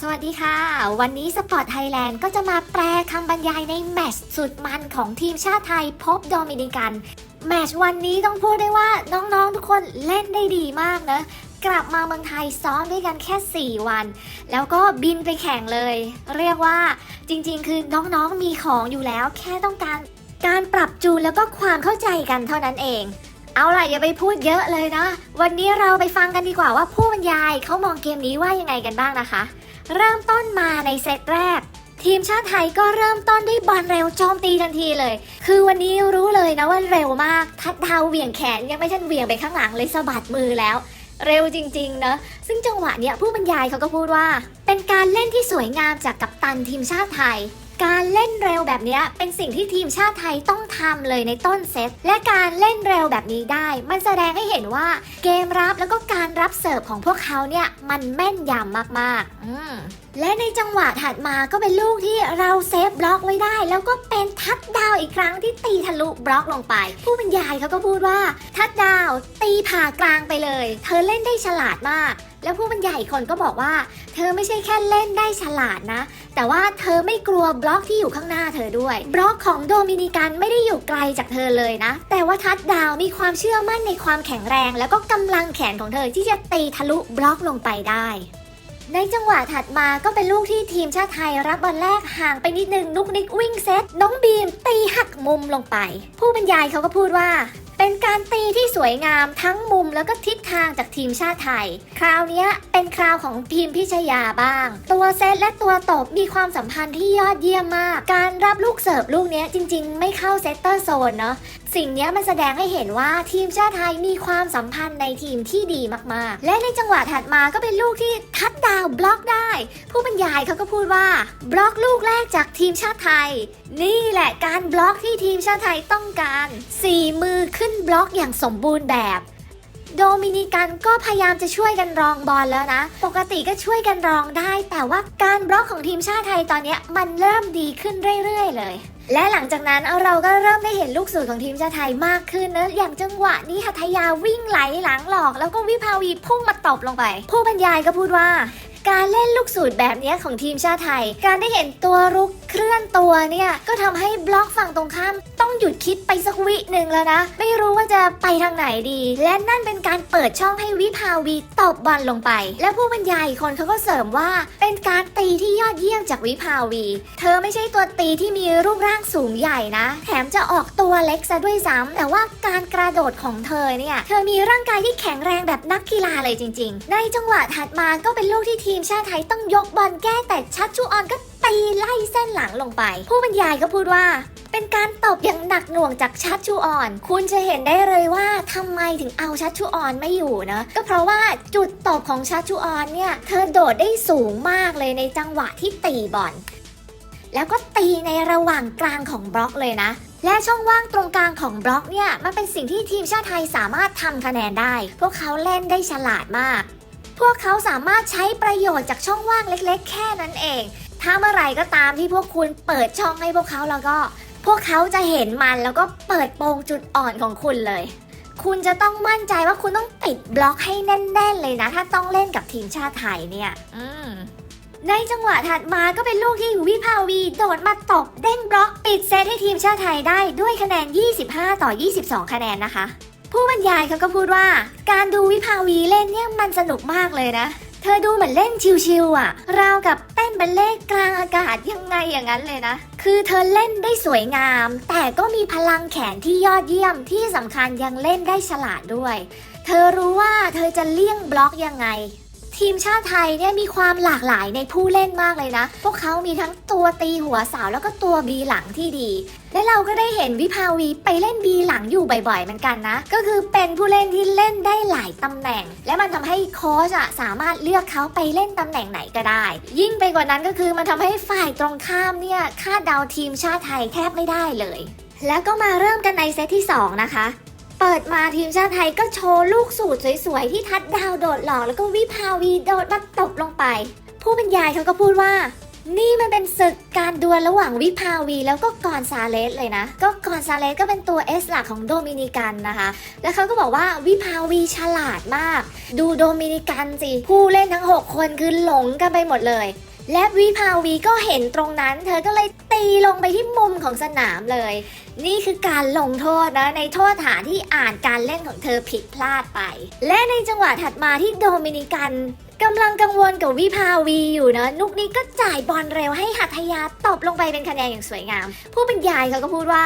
สวัสดีค่ะ วันนี้สปอร์ตไทยแลนด์ก็จะมาแปลคำบรรยายในแมชสุดมันของทีมชาติไทยพบโดมินิกัน แมชวันนี้ต้องพูดได้ว่าน้องๆทุกคนเล่นได้ดีมากนะ กลับมาเมืองไทยซ้อมด้วยกันแค่ 4 วัน แล้วก็บินไปแข่งเลย เรียกว่าจริงๆ คือน้องๆมีของอยู่แล้ว แค่ต้องการการปรับจูนแล้วก็ความเข้าใจกันเท่านั้นเองเอาล่ะอย่าไปพูดเยอะเลยนะ วันนี้เราไปฟังกันดีกว่าว่าผู้บรรยายเขามองเกมนี้ว่ายังไงกันบ้างนะคะ เริ่มต้นมาในเซตแรก ทีมชาติไทยก็เริ่มต้นด้วยบอลเร็วโจมตีทันทีเลย คือวันนี้รู้เลยนะว่าเร็วมาก ทัดดาวเหวี่ยงแขนยังไม่ทันเหวี่ยงไปข้างหลังเลยสะบัดมือแล้ว เร็วจริงๆนะซึ่งจังหวะเนี้ยผู้บรรยายเขาก็พูดว่า เป็นการเล่นที่สวยงามจากกัปตันทีมชาติไทย การเล่นเร็วแบบนี้เป็นสิ่งที่ทีมชาติไทยต้องทำเลยในต้นเซต และการเล่นเร็วแบบนี้ได้ มันแสดงให้เห็นว่าเกมรับแล้วก็การรับเสิร์ฟของพวกเขาเนี่ยมันแม่นยำมากๆ อืม และในจังหวะถัดมาก็เป็นลูกที่เราเซฟบล็อกไว้ได้ แล้วก็เป็นทัดดาวอีกครั้งที่ตีทะลุบล็อกลงไป ผู้บรรยายเขาก็พูดว่า ทัดดาว ตีผ่ากลางไปเลย เธอเล่นได้ฉลาดมาก แล้วผู้บรรยายคนก็บอกว่า เธอไม่ใช่แค่เล่นได้ฉลาดนะ แต่ว่าเธอไม่กลัวบล็อกที่อยู่ข้างหน้าเธอด้วย บล็อกของโดมินิกันไม่ได้อยู่ไกลจากเธอเลยนะ แต่ว่าทัดดาวมีความเชื่อมั่นในความแข็งแรง แล้วก็กำลังแขนของเธอที่จะตีทะลุบล็อกลงไปได้ ในจังหวะถัดมาก็เป็นลูกที่ทีมชาติไทยรับบอลแรกห่างไปนิดนึงนุกนิกวิ่งเซตน้องบีมตีหักมุมลงไป ผู้บรรยายเขาก็พูดว่า เป็นการตีที่สวยงามทั้งมุมแล้วก็ทิศทางจากทีมชาติไทย คราวนี้เป็นคราวของทีมพิชยาบ้าง ตัวเซตและตัวตบมีความสัมพันธ์ที่ยอดเยี่ยมมาก การรับลูกเสิร์ฟลูกนี้จริง ๆ ไม่เข้าเซตเตอร์โซนเนาะสิ่งนี้มันแสดงให้เห็นว่าทีมชาติไทยมีความสัมพันธ์ในทีมที่ดีมากๆ และในจังหวะถัดมาก็เป็นลูกที่ทัดาวบล็อกได้ ผู้บรรยายเขาก็พูดว่า บล็อกลูกแรกจากทีมชาติไทย นี่แหละการบล็อกที่ทีมชาติไทยต้องการสี่มือขึ้นบล็อกอย่างสมบูรณ์แบบโดมินิกันก็พยายามจะช่วยกันรองบอลแล้วนะ ปกติก็ช่วยกันรองได้ แต่ว่าการบล็อกของทีมชาติไทยตอนนี้มันเริ่มดีขึ้นเรื่อยๆ เลย และหลังจากนั้นเราก็เริ่มได้เห็นลูกสูตรของทีมชาติไทยมากขึ้นนะ อย่างจังหวะนี้หัทยาวิ่งไหลหลังหลอก แล้วก็วิภาวีพุ่งมาตบลงไป ผู้บรรยายก็พูดว่า การเล่นลูกสูตรแบบนี้ของทีมชาติไทย การได้เห็นตัวรุกเคลื่อนตัวเนี่ย ก็ทำให้บล็อกฝั่งตรงข้ามต้องหยุดคิดไปสักวิหนึ่งแล้วนะ ไม่รู้ว่าจะไปทางไหนดี และนั่นเป็นการเปิดช่องให้วิภาวีตบบอลลงไป และผู้บรรยายคนเขาก็เสริมว่า เป็นการตีที่ยอดเยี่ยมจากวิภาวี เธอไม่ใช่ตัวตีที่มีรูปร่างสูงใหญ่นะ แถมจะออกตัวเล็กซะด้วยซ้ำแต่ว่าการกระโดดของเธอเนี่ย เธอมีร่างกายที่แข็งแรงแบบนักกีฬาเลยจริง ๆ ในจังหวะถัดมาก็เป็นลูกที่ทีีมชาติไทยต้องยกบอลแก้แต่ชัดชูออนก็ตีไล่เส้นหลังลงไป ผู้บรรยายก็พูดว่าเป็นการตบอย่างหนักหน่วงจากชัดชูอ่อน คุณจะเห็นได้เลยว่าทำไมถึงเอาชัดชูอ่อนไม่อยู่นะ ก็เพราะว่าจุดตบของชัดชูอ่อนเนี่ย เธอโดดได้สูงมากเลยในจังหวะที่ตีบอล แล้วก็ตีในระหว่างกลางของบล็อกเลยนะ และช่องว่างตรงกลางของบล็อกเนี่ย มันเป็นสิ่งที่ทีมชาติไทยสามารถทำคะแนนได้ พวกเขาเล่นได้ฉลาดมาก พวกเขาสามารถใช้ประโยชน์จากช่องว่างเล็กๆ แค่นั้นเอง ถ้าเมื่อไหร่ก็ตามที่พวกคุณเปิดช่องให้พวกเขาแล้วก็ พวกเขาจะเห็นมันแล้วก็เปิดโปงจุดอ่อนของคุณเลย คุณจะต้องมั่นใจว่าคุณต้องติดบล็อกให้แน่น ๆ เลยนะ ถ้าต้องเล่นกับทีมชาติไทยเนี่ย อืมในจังหวะถัดมาก็เป็นลูกที่วิภาวีโดดมาตบเด้งบล็อกปิดเซตให้ทีมชาติไทยได้ด้วยคะแนน 25 ต่อ 22 คะแนนนะคะ ผู้บรรยายเขาก็พูดว่า การดูวิภาวีเล่นเนี่ยมันสนุกมากเลยนะ เธอดูเหมือนเล่นชิวๆอะ ราวกับเต้นบัลเล่กลางอากาศยังไงอย่างนั้นเลยนะ คือเธอเล่นได้สวยงาม แต่ก็มีพลังแขนที่ยอดเยี่ยมที่สำคัญยังเล่นได้ฉลาดด้วย เธอรู้ว่าเธอจะเลี่ยงบล็อกยังไง ทีมชาติไทยเนี่ยมีความหลากหลายในผู้เล่นมากเลยนะ พวกเขามีทั้งตัวตีหัวเสาวแล้วก็ตัวบีหลังที่ดี และเราก็ได้เห็นวิภาวีไปเล่นบีหลังอยู่บ่อยๆเหมือนกันนะ ก็คือเป็นผู้เล่นที่เล่นได้หลายตำแหน่ง และมันทำให้โค้ชอะสามารถเลือกเขาไปเล่นตำแหน่งไหนก็ได้ ยิ่งไปกว่านั้นก็คือมันทำให้ฝ่ายตรงข้ามเนี่ยคาดเดาทีมชาติไทยแทบไม่ได้เลย แล้วก็มาเริ่มกันในเซตที่สองนะคะ เปิดมาทีมชาติไทยก็โชว์ลูกสูตรสวยๆ ที่ทัดดาวโดดหลอกแล้วก็วิภาวีโดดมาตบลงไป ผู้บรรยายเขาก็พูดว่า นี่มันเป็นศึกการดวลระหว่างวิภาวีแล้วก็กอนซาเลสเลยนะ ก็กอนซาเลสก็เป็นตัวเอสหลักของโดมินิกันนะคะ แล้วเขาก็บอกว่าวิภาวีฉลาดมาก ดูโดมินิกันสิผู้เล่นทั้ง 6 คนคือหลงกันไปหมดเลย และวิภาวีก็เห็นตรงนั้น เธอก็เลยตีลงไปที่มุมของสนามเลย นี่คือการลงโทษนะ ในโทษฐานที่อ่านการเล่นของเธอผิดพลาดไป และในจังหวะถัดมาที่โดมินิกันกำลังกังวลกับวิภาวีอยู่นะนุกนี้ก็จ่ายบอลเร็วให้หัตยาตบลงไปเป็นคะแนนอย่างสวยงาม ผู้บรรยายเขาก็พูดว่า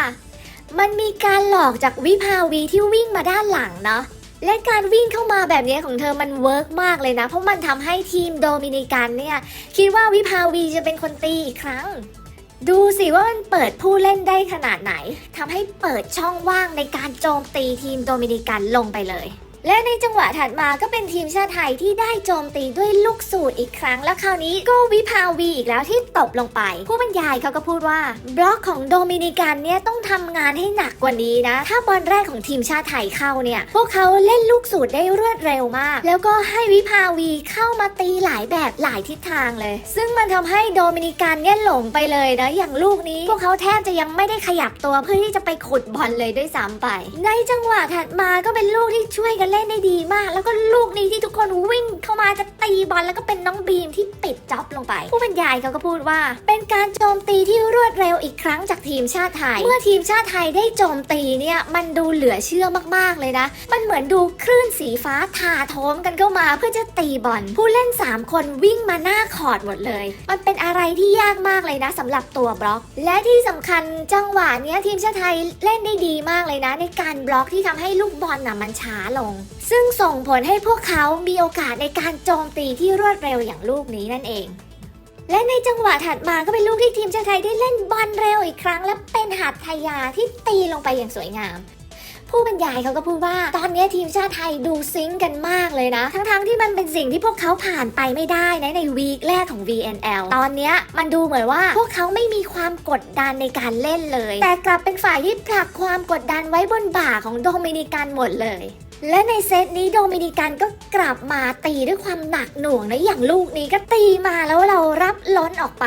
มันมีการหลอกจากวิภาวีที่วิ่งมาด้านหลังเนาะ และการวิ่งเข้ามาแบบนี้ของเธอมันเวิร์กมากเลยนะ เพราะมันทำให้ทีมโดมินิกันเนี่ย คิดว่าวิภาวีจะเป็นคนตีอีกครั้ง ดูสิว่ามันเปิดผู้เล่นได้ขนาดไหนทำให้เปิดช่องว่างในการโจมตีทีมโดมินิกันลงไปเลย และในจังหวะถัดมาก็เป็นทีมชาติไทยที่ได้โจมตีด้วยลูกสูตรอีกครั้ง และคราวนี้ก็วิภาวีอีกแล้วที่ตบลงไป ผู้บรรยายเขาก็พูดว่า บล็อกของโดมินิกันเนี่ยต้องทำงานให้หนักกว่านี้นะ ถ้าบอลแรกของทีมชาติไทยเข้าเนี่ย พวกเขาเล่นลูกสูตรได้รวดเร็วมาก แล้วก็ให้วิภาวีเข้ามาตีหลายแบบหลายทิศทางเลย ซึ่งมันทำให้โดมินิกันเนี่ยหลงไปเลยนะอย่างลูกนี้ พวกเขาแทบจะยังไม่ได้ขยับตัวเพื่อที่จะไปขุดบอลเลยด้วยซ้ำไป ในจังหวะถัดมาก็เป็นลูกที่ช่วยกันเล่นได้ดีมาก แล้วก็ลูกนี้ที่ทุกคนวิ่งเข้ามาจะตีบอลแล้วก็เป็นน้องบีมที่ปิดจ็อบลงไป ผู้บรรยายเขาก็พูดว่า เป็นการโจมตีที่รวดเร็วอีกครั้งจากทีมชาติไทย เมื่อทีมชาติไทยได้โจมตีเนี่ยมันดูเหลือเชื่อมากๆเลยนะ มันเหมือนดูคลื่นสีฟ้าถาโถมกันเข้ามาเพื่อจะตีบอลผู้เล่น 3 คนวิ่งมาหน้าคอร์ดหมดเลย มันเป็นอะไรที่ยากมากเลยนะสำหรับตัวบล็อก และที่สำคัญจังหวะเนี้ยทีมชาติไทยเล่นได้ดีมากเลยนะ ในการบล็อกที่ทำให้ลูกบอลน่ะมันช้าลงซึ่งส่งผลให้พวกเขามีโอกาสในการโจมตีที่รวดเร็วอย่างลูกนี้นั่นเอง และในจังหวะถัดมาก็เป็นลูกที่ทีมชาติไทยได้เล่นบอลเร็วอีกครั้ง และเป็นหัตถยาที่ตีลงไปอย่างสวยงาม ผู้บรรยายเขาก็พูดว่า ตอนนี้ทีมชาติไทยดูซิงค์กันมากเลยนะ ทั้งๆที่มันเป็นสิ่งที่พวกเขาผ่านไปไม่ได้นะในวีคแรกของ VNL ตอนนี้มันดูเหมือนว่าพวกเขาไม่มีความกดดันในการเล่นเลย แต่กลับเป็นฝ่ายที่ผลักความกดดันไว้บนบ่าของโดมินิกันหมดเลย และในเซตนี้โดมินิกันก็กลับมาตีด้วยความหนักหน่วงนะอย่างลูกนี้ก็ตีมาแล้วเรารับล้นออกไป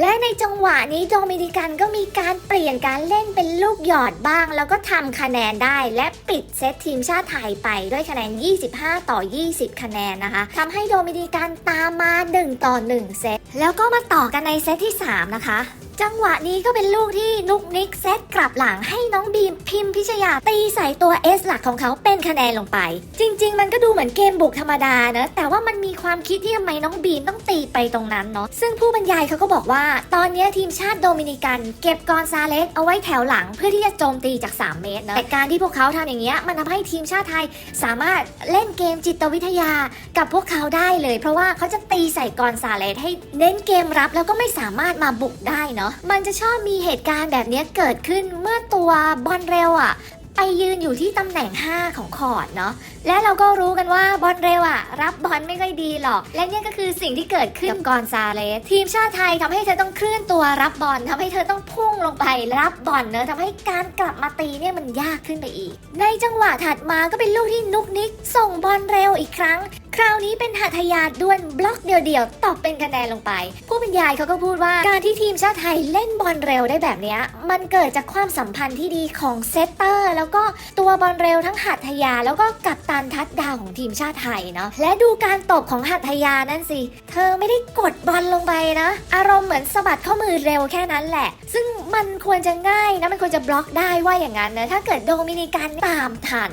และในจังหวะนี้โดมินิกันก็มีการเปลี่ยนการเล่นเป็นลูกหยอดบ้าง แล้วก็ทำคะแนนได้ และปิดเซตทีมชาติไทยไปด้วยคะแนน 25 ต่อ 20 คะแนนนะคะทำให้โดมินิกันตามมา 1 ต่อ 1 เซตแล้วก็มาต่อกันในเซตที่ 3 นะคะ จังหวะนี้ก็เป็นลูกที่นุกนิกเซตกลับหลังให้น้องบีมพิมพิชยาตีใส่ตัว S หลักของเขาเป็นคะแนนลงไป จริง ๆ มันก็ดูเหมือนเกมบุกธรรมดานะ แต่ว่ามันมีความคิดที่ทำไมน้องบีมต้องตีไปตรงนั้นเนาะซึ่งผู้บรรยายเขาก็บอกว่า ตอนนี้ทีมชาติโดมินิกัน เก็บกอนซาเลสเอาไว้แถวหลังเพื่อที่จะโจมตีจาก 3 เมตรนะแต่การที่พวกเขาทำอย่างเงี้ยมันทำให้ทีมชาติไทยสามารถเล่นเกมจิตวิทยากับพวกเขาได้เลย เพราะว่าเขาจะตีใส่กอนซาเลสให้เน้นเกมรับแล้วก็ไม่สามารถมาบุกได้เนาะมันจะชอบมีเหตุการณ์แบบนี้เกิดขึ้นเมื่อตัวบอลเร็วอะไปยืนอยู่ที่ตำแหน่ง 5 ของคอร์ดเนาะและเราก็รู้กันว่าบอลเร็วอะรับบอลไม่ค่อยดีหรอก และเนี่ยก็คือสิ่งที่เกิดขึ้นกับกอนซาเลสทีมชาติไทยทำให้เธอต้องเคลื่อนตัวรับบอลทำให้เธอต้องพุ่งลงไปรับบอลเนอะทำให้การกลับมาตีเนี่ยมันยากขึ้นไปอีก ในจังหวะถัดมาก็เป็นลูกที่นุกนิก ส่งบอลเร็วอีกครั้ง คราวนี้เป็นหัตถยาดวลบล็อกเดียวๆตอบเป็นคะแนนลงไป ผู้บรรยายเขาก็พูดว่าการที่ทีมชาติไทยเล่นบอลเร็วได้แบบเนี้ยมันเกิดจากความสัมพันธ์ที่ดีของเซตเตอร์ แล้วก็ตัวบอลเร็วทั้งหัตถยาแล้วก็กัปตันทัดดาวของทีมชาติไทยเนาะและดูการตบของหัตถยานั่นสิ เธอไม่ได้กดบอลลงไปนะ อารมณ์เหมือนสะบัดข้อมือเร็วแค่นั้นแหละ ซึ่งมันควรจะง่ายนะมันควรจะบล็อกได้ว่าอย่างนั้นนะถ้าเกิดโดมินิกันตามทัน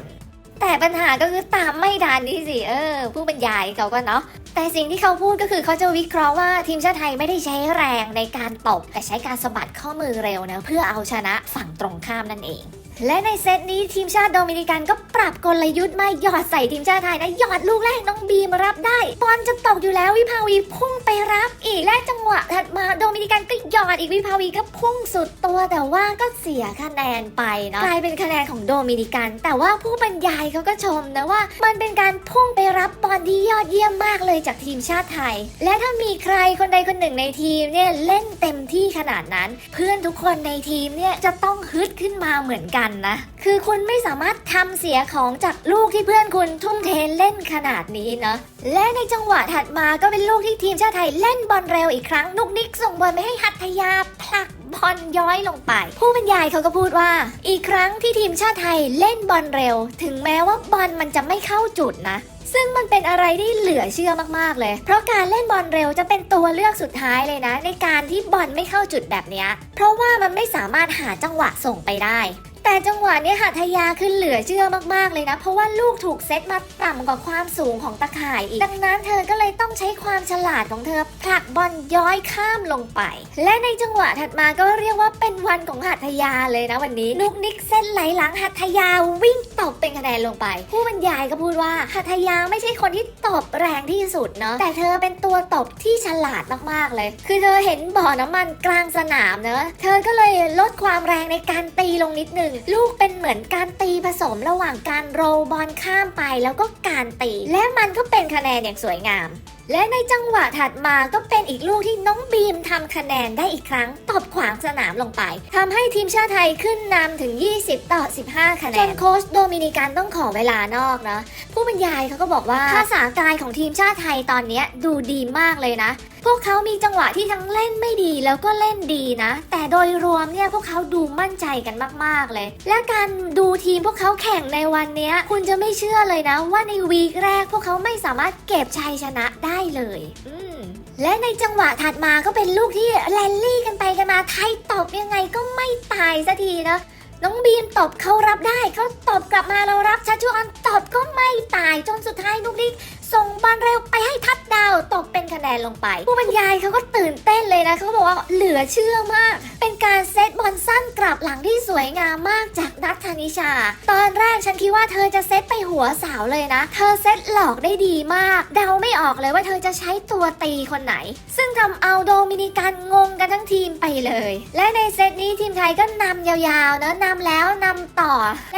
แต่ปัญหาก็คือตามไม่ทันนี่สิเออ ผู้บรรยายเขาก็เนาะแต่สิ่งที่เขาพูดก็คือเขาจะวิเคราะห์ว่าทีมชาติไทยไม่ได้ใช้แรงในการตบแต่ใช้การสะบัดข้อมือเร็วนะเพื่อเอาชนะฝั่งตรงข้ามนั่นเอง และในเซตนี้ทีมชาติโดมินิกันก็ปรับกลยุทธ์มาหยอดใส่ทีมชาติไทยนะหยอดลูกแรกน้องบีมรับได้บอลจะตกอยู่แล้ววิภาวีพุ่งไปรับอีกและจังหวะถัดมาโดมินิกันก็หยอดอีกวิภาวีก็พุ่งสุดตัวแต่ว่าก็เสียคะแนนไปเนาะกลายเป็นคะแนนของโดมินิกัน แต่ว่าผู้บรรยายเขาก็ชมนะว่า มันเป็นการพุ่งไปรับบอลที่ยอดเยี่ยมมากเลยจากทีมชาติไทย และถ้ามีใครคนใดคนหนึ่งในทีมเนี่ยเล่นเต็มที่ขนาดนั้น เพื่อนทุกคนในทีมเนี่ยจะต้องฮึดขึ้นมาเหมือนกันนะ คือคุณไม่สามารถทำเสียของจากลูกที่เพื่อนคุณทุ่มเทเล่นขนาดนี้เนะและในจังหวะถัดมาก็เป็นลูกที่ทีมชาติไทยเล่นบอลเร็วอีกครั้งนุกนิกส่งบอลไปให้หัตถยาผลักบอลย้อยลงไป ผู้บรรยายเขาก็พูดว่า อีกครั้งที่ทีมชาติไทยเล่นบอลเร็ว ถึงแม้ว่าบอลมันจะไม่เข้าจุดนะ ซึ่งมันเป็นอะไรที่เหลือเชื่อมากๆเลย เพราะการเล่นบอลเร็วจะเป็นตัวเลือกสุดท้ายเลยนะ ในการที่บอลไม่เข้าจุดแบบนี้เพราะว่ามันไม่สามารถหาจังหวะส่งไปได้ แต่จังหวะนี้หัตถยาคือเหลือเชื่อมากๆเลยนะ เพราะว่าลูกถูกเซตมาต่ำกว่าความสูงของตะข่ายอีก ดังนั้นเธอก็เลยต้องใช้ความฉลาดของเธอผลักบอลย้อยข้ามลงไป และในจังหวะถัดมาก็เรียกว่าเป็นวันของหัตถยาเลยนะวันนี้นุกนิกเส้นไหลหลังหัตถยาวิ่งตบเป็นคะแนนลงไป ผู้บรรยายก็พูดว่าหัตถยาไม่ใช่คนที่ตบแรงที่สุดเนาะแต่เธอเป็นตัวตบที่ฉลาดมากๆเลย คือเธอเห็นบ่อน้ำมันกลางสนามเนอะเธอก็เลยลดความแรงในการตีลงนิดนึงลูกเป็นเหมือนการตีผสมระหว่างการโรลบอลข้ามไปแล้วก็การตี และมันก็เป็นคะแนนอย่างสวยงาม และในจังหวะถัดมาก็เป็นอีกลูกที่น้องบีมทำคะแนนได้อีกครั้งตบขวางสนามลงไปทำให้ทีมชาติไทยขึ้นนำถึง 20 ต่อ 15 คะแนนจนโค้ชโดมินิกันต้องขอเวลานอกนะผู้บรรยายเขาก็บอกว่าภาษากายของทีมชาติไทยตอนเนี้ยดูดีมากเลยนะ พวกเขามีจังหวะที่ทั้งเล่นไม่ดีแล้วก็เล่นดีนะ แต่โดยรวมเนี่ยพวกเขาดูมั่นใจกันมาก ๆ เลย และการดูทีมพวกเขาแข่งในวันนี้คุณจะไม่เชื่อเลยนะ ว่าในวีคแรกพวกเขาไม่สามารถเก็บชัยชนะได้เลย อืมและในจังหวะถัดมาก็เป็นลูกที่แรลลี่กันไปกันมาไทยตอบยังไงก็ไม่ตายสักทีนะน้องบีมตบเขารับได้เขาตบกลับมาเรารับชัชชุออนตบก็ไม่ตายจนสุดท้ายนุกนิกส่งบอลเร็วไปให้ทัดดาวตบเป็นคะแนนลงไป ผู้บรรยายเขาก็ตื่นเต้นเลยนะเขาบอกว่าเหลือเชื่อมาก เป็นการเซตบอลสั้นกลับหลังที่สวยงามมากจากนัทธนิชา ตอนแรกฉันคิดว่าเธอจะเซตไปหัวสาวเลยนะ เธอเซตหลอกได้ดีมาก เดาไม่ออกเลยว่าเธอจะใช้ตัวตีคนไหน ซึ่งทำเอาโดมินิกันงงกันทั้งทีมไปเลย และในเซตนี้ทีมไทยก็นำยาวๆเนอะนำแล้วนำต่อ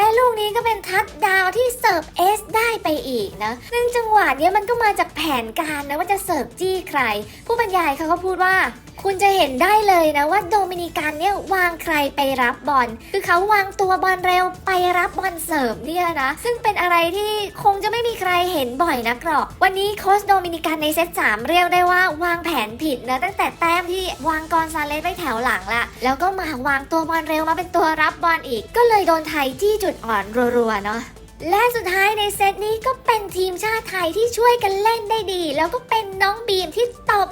และลูกนี้ก็เป็นทัชดาวที่เสิร์ฟเอสได้ไปอีกนะซึ่งจังหวะนี้มันก็มาจากแผนการนะว่าจะเสิร์ฟจี้ใคร ผู้บรรยายเขาก็พูดว่า คุณจะเห็นได้เลยนะว่าโดมินิกันเนี่ยวางใครไปรับบอล คือเขาวางตัวบอลเร็วไปรับบอลเสร์ฟเนี่ยนะ ซึ่งเป็นอะไรที่คงจะไม่มีใครเห็นบ่อยนักหรอก วันนี้โค้ชโดมินิกันในเซต3เรียกได้ว่าวางแผนผิดนะตั้งแต่แต้มที่วางกอนซาเลสไว้แถวหลังละแล้วก็มาวางตัวบอลเร็วมาเป็นตัวรับบอลอีก ก็เลยโดนไทยจี้จุดอ่อนรัวๆเนาะและสุดท้ายในเซตนี้ก็เป็นทีมชาติไทยที่ช่วยกันเล่นได้ดี แล้วก็เป็นน้องบีมที่ตบ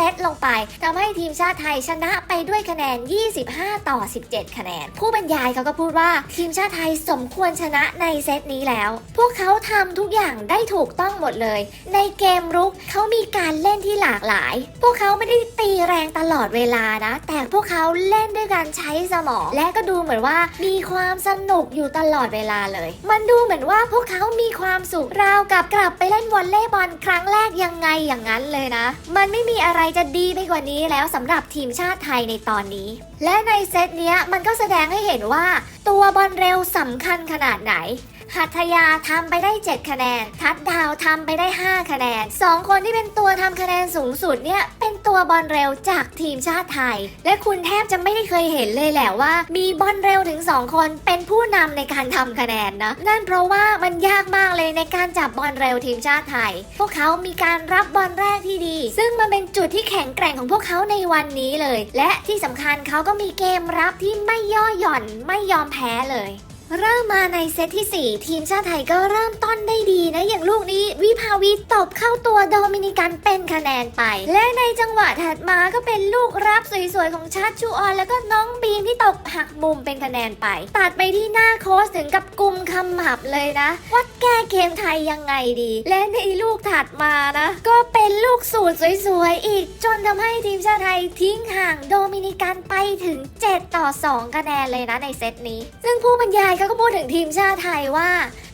เซตลงไปทำให้ทีมชาติไทยชนะไปด้วยคะแนน 25 ต่อ 17 คะแนน ผู้บรรยายเขาก็พูดว่าทีมชาติไทยสมควรชนะในเซตนี้แล้ว พวกเขาทำทุกอย่างได้ถูกต้องหมดเลย ในเกมรุกเขามีการเล่นที่หลากหลาย พวกเขาไม่ได้ตีแรงตลอดเวลานะ แต่พวกเขาเล่นด้วยการใช้สมอง และก็ดูเหมือนว่ามีความสนุกอยู่ตลอดเวลาเลย มันดูเหมือนว่าพวกเขามีความสุขราวกับกลับไปเล่นวอลเลย์บอลครั้งแรกยังไงอย่างนั้นเลยนะ มันไม่มีอะไรจะดีไปกว่านี้แล้วสำหรับทีมชาติไทยในตอนนี้ และในเซตเนี้ยมันก็แสดงให้เห็นว่า ตัวบอลเร็วสำคัญขนาดไหน หัตถยาทำไปได้ 7 คะแนน ทัดดาวทำไปได้ 5 คะแนน 2 คนที่เป็นตัวทำคะแนนสูงสุดเนี่ยเป็นตัวบอลเร็วจากทีมชาติไทย และคุณแทบจะไม่ได้เคยเห็นเลยแหละว่า มีบอลเร็วถึง 2 คนเป็นผู้นำในการทำคะแนนนะนั่นเพราะว่ามันยากมากเลยในการจับบอลเร็วทีมชาติไทย พวกเขามีการรับบอลแรกที่ดี ซึ่งมันเป็นจุดที่แข็งแกร่งของพวกเขาในวันนี้เลย และที่สำคัญเขาก็มีเกมรับที่ไม่ย่อหย่อนไม่ยอมแพ้เลย เริ่มมาในเซตที่ 4 ทีมชาติไทยก็เริ่มต้นได้ดีนะ อย่างลูกนี้วิภาวีตบเข้าตัวโดมินิกันเป็นคะแนนไป และในจังหวะถัดมาก็เป็นลูกรับสวยๆ ของชัดชูออน แล้วก็น้องบีมที่ตกหักมุมเป็นคะแนนไป ตัดไปที่หน้าโค้ชถึงกับกุมขมับเลยนะ ว่าแก้เกมไทยยังไงดี และในลูกถัดมานะ ก็เป็นลูกสูตรสวยๆ อีก จนทำให้ทีมชาติไทยทิ้งห่างโดมินิกันไปถึง 7 ต่อ 2 คะแนนเลยนะในเซตนี้ ซึ่งผู้บรรยายเขาก็พูดถึงทีมชาติไทยว่า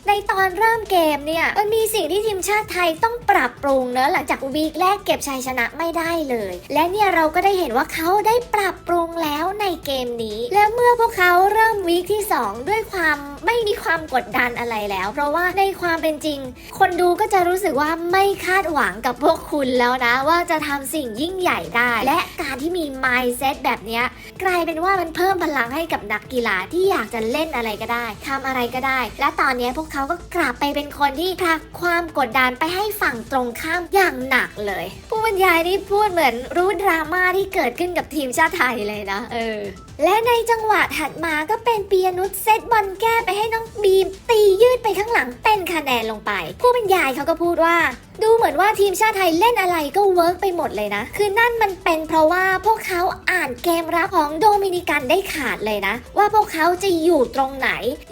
ในตอนเริ่มเกมเนี่ยมันมีสิ่งที่ทีมชาติไทยต้องปรับปรุงเนอะหลังจากวีคแรกเก็บชัยชนะไม่ได้เลย และเนี่ยเราก็ได้เห็นว่าเขาได้ปรับปรุงแล้วในเกมนี้ และเมื่อพวกเขาเริ่มวีคที่ 2 ด้วยความไม่มีความกดดันอะไรแล้ว เพราะว่าในความเป็นจริง คนดูก็จะรู้สึกว่าไม่คาดหวังกับพวกคุณแล้วนะ ว่าจะทำสิ่งยิ่งใหญ่ได้ และการที่มี mindset แบบนี้กลายเป็นว่ามันเพิ่มพลังให้กับนักกีฬาที่อยากจะเล่นอะไรก็ได้ได้ทำอะไรก็ได้ และตอนนี้พวกเขาก็กลับไปเป็นคนที่ผลักความกดดันไปให้ฝั่งตรงข้ามอย่างหนักเลย ผู้บรรยายนี่พูดเหมือนรู้ดราม่าที่เกิดขึ้นกับทีมชาติไทยเลยนะ เออ และในจังหวะถัดมาก็เป็นปียนุชเซตบอลแก้ไปให้น้องบีม ตียืดไปข้างหลังเป็นคะแนนลงไป ผู้บรรยายเขาก็พูดว่า ดูเหมือนว่าทีมชาติไทยเล่นอะไรก็เวิร์กไปหมดเลยนะ คือนั่นมันเป็นเพราะว่าพวกเขาอ่านเกมรับของโดมินิกันได้ขาดเลยนะ ว่าพวกเขาจะอยู่ตรงไหน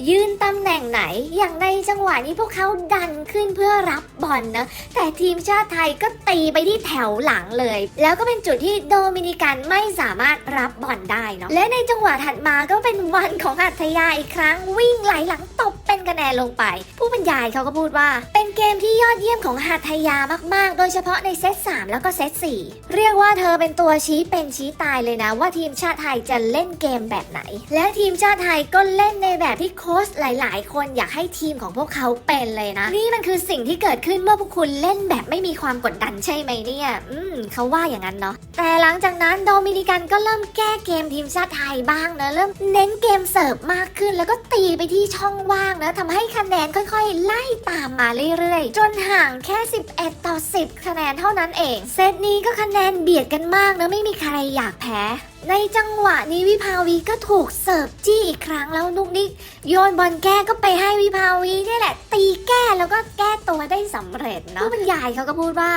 ยืนตำแหน่งไหน อย่างในจังหวะนี้พวกเขาดันขึ้นเพื่อรับบอลนะ แต่ทีมชาติไทยก็ตีไปที่แถวหลังเลย แล้วก็เป็นจุดที่โดมินิกันไม่สามารถรับบอลได้เนาะและในจังหวะถัดมาก็เป็นวันของหัตถยาอีกครั้งวิ่งไหลหลังตบเป็นคะแนนลงไป ผู้บรรยายเขาก็พูดว่า เป็นเกมที่ยอดเยี่ยมของหัตถยามากๆ โดยเฉพาะในเซต3แล้วก็เซต4 เรียกว่าเธอเป็นตัวชี้เป็นชี้ตายเลยนะ ว่าทีมชาติไทยจะเล่นเกมแบบไหน และทีมชาติไทยก็เล่นในแบบที่โค้ชหลาย ๆ คนอยากให้ทีมของพวกเขาเป็นเลยนะ นี่มันคือสิ่งที่เกิดขึ้นเมื่อพวกคุณเล่นแบบไม่มีความกดดันใช่ไหมเนี่ย อืมเขาว่าอย่างนั้นเนาะแต่หลังจากนั้นโดมินิกันก็เริ่มแก้เกมทีมชาติไทยบ้างนะเริ่มเน้นเกมเสิร์ฟมากขึ้น แล้วก็ตีไปที่ช่องว่างนะทำให้คะแนนค่อยๆ ไล่ตามมาเรื่อยๆ จนห่างแค่ 11 ต่อ 10 คะแนนเท่านั้นเอง เซตนี้ก็คะแนนเบียดกันมากนะไม่มีใครอยากแพ้ในจังหวะนี้วิภาวีก็ถูกเสิร์ฟจี้อีกครั้งแล้วนุกนิกโยนบอลแก้ก็ไปให้วิภาวีนี่แหละ ตีแก้แล้วก็แก้ตัวได้สำเร็จเนาะผู้บรรยายเขาก็พูดว่า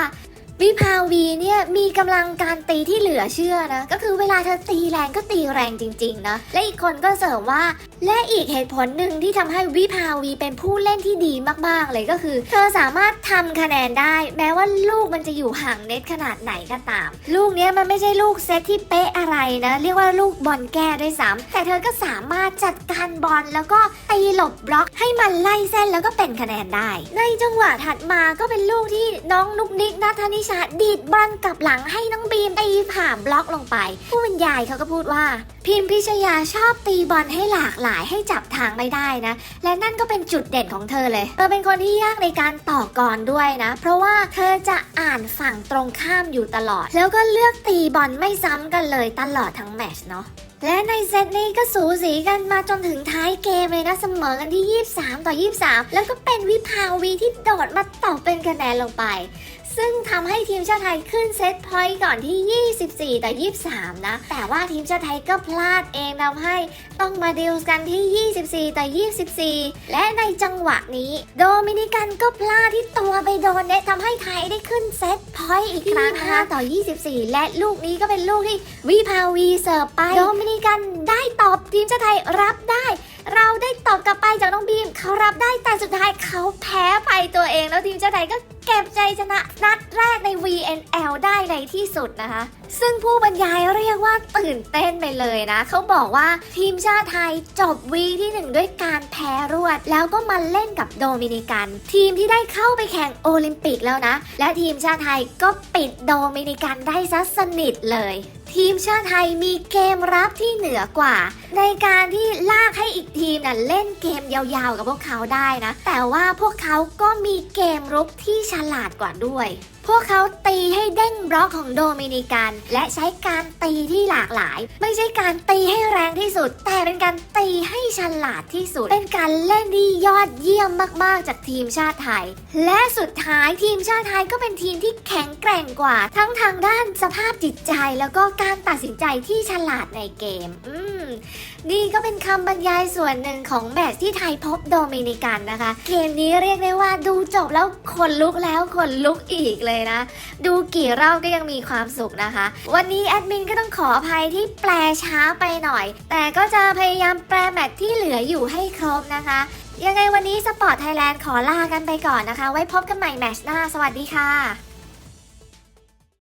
วิภาวีเนี่ยมีกำลังการตีที่เหลือเชื่อนะ ก็คือเวลาเธอตีแรงก็ตีแรงจริง ๆ นะ และอีกคนก็เสริมว่าและอีกเหตุผลหนึ่งที่ทำให้วิภาวีเป็นผู้เล่นที่ดีมากๆ เลยก็คือ เธอสามารถทำคะแนนได้ แม้ว่าลูกมันจะอยู่ห่างเน็ตขนาดไหนก็ตาม ลูกนี้มันไม่ใช่ลูกเซตที่เป๊ะอะไรนะ เรียกว่าลูกบอลแก้ด้วยซ้ำแต่เธอก็สามารถจัดการบอลแล้วก็ตีหลบบล็อกให้มันไล่เส้นแล้วก็เป็นคะแนนได้ ในจังหวะถัดมาก็เป็นลูกที่น้องนุกนิกนัทนิชาดีดบอลกลับหลังให้น้องบีมตีผ่านบล็อกลงไป ผู้บรรยายเขาก็พูดว่า พิมพิชยาชอบตีบอลให้หลากหลายให้จับทางไม่ได้นะ และนั่นก็เป็นจุดเด่นของเธอเลย เธอเป็นคนที่ยากในการต่อกรด้วยนะ เพราะว่าเธอจะอ่านฝั่งตรงข้ามอยู่ตลอด แล้วก็เลือกตีบอลไม่ซ้ำกันเลยตลอดทั้งแมชเนาะและในเซตนี้ก็สูสีกันมาจนถึงท้ายเกมเลยนะเสมอกันที่ 23 ต่อ 23 แล้วก็เป็นวิภาวีที่โดดมาตอบเป็นคะแนนลงไป ซึ่งทำให้ทีมชาติไทยขึ้นเซตพอยต์ก่อนที่ 24ต่อ23 นะ แต่ว่าทีมชาติไทยก็พลาดเองทำให้ต้องมาดิวส์กันที่ 24ต่อ24 และในจังหวะนี้ โดมินิกันก็พลาดที่ตัวไปโดนเน็ตทำให้ไทยได้ขึ้นเซตพอยต์อีกครั้งนะคะต่อ 24 และลูกนี้ก็เป็นลูกที่วิภาวีเสิร์ฟไป โดมินิกันได้ตอบทีมชาติไทยรับได้ เราได้ตอบกลับไปจากน้องบีมเขารับได้แต่สุดท้ายเขาแพ้ไปตัวเอง แล้วทีมชาติไทยก็เก็บใจชนะนัดแรกใน VNL ได้ในที่สุดนะคะ ซึ่งผู้บรรยายเรียกว่าตื่นเต้นไปเลยนะ เขาบอกว่าทีมชาติไทยจบวีที่หนึ่งด้วยการแพ้รวด แล้วก็มาเล่นกับโดมินิกัน ทีมที่ได้เข้าไปแข่งโอลิมปิกแล้วนะ และทีมชาติไทยก็ปิดโดมินิกันได้ซะสนิทเลย ทีมชาติไทยมีเกมรับที่เหนือกว่า ในการที่ลากให้อีกทีมน่ะเล่นเกมยาวๆกับพวกเขาได้นะ แต่ว่าพวกเขาก็มีเกมรุกที่ฉลาดกว่าด้วย พวกเขาตีให้เด้งบล็อกของโดมินิกัน และใช้การตีที่หลากหลาย ไม่ใช่การตีให้แรงที่สุด แต่เป็นการตีให้ฉลาดที่สุด เป็นการเล่นที่ยอดเยี่ยมมากๆ จากทีมชาติไทย และสุดท้ายทีมชาติไทยก็เป็นทีมที่แข็งแกร่งกว่า ทั้งทางด้านสภาพจิตใจ แล้วก็การตัดสินใจที่ฉลาดในเกม อืมนี่ก็เป็นคำบรรยายส่วนหนึ่งของแมตช์ที่ไทยพบโดมินิกันนะคะ เกมนี้เรียกได้ว่าดูจบแล้วขนลุกแล้วขนลุกอีกเลยนะ ดูกี่รอบก็ยังมีความสุขนะคะ วันนี้แอดมินก็ต้องขออภัยที่แปลช้าไปหน่อย แต่ก็จะพยายามแปลแมตช์ที่เหลืออยู่ให้ครบนะคะ ยังไงวันนี้สปอร์ตไทยแลนด์ขอลากันไปก่อนนะคะ ไว้พบกันใหม่แมตช์หน้า สวัสดีค่ะ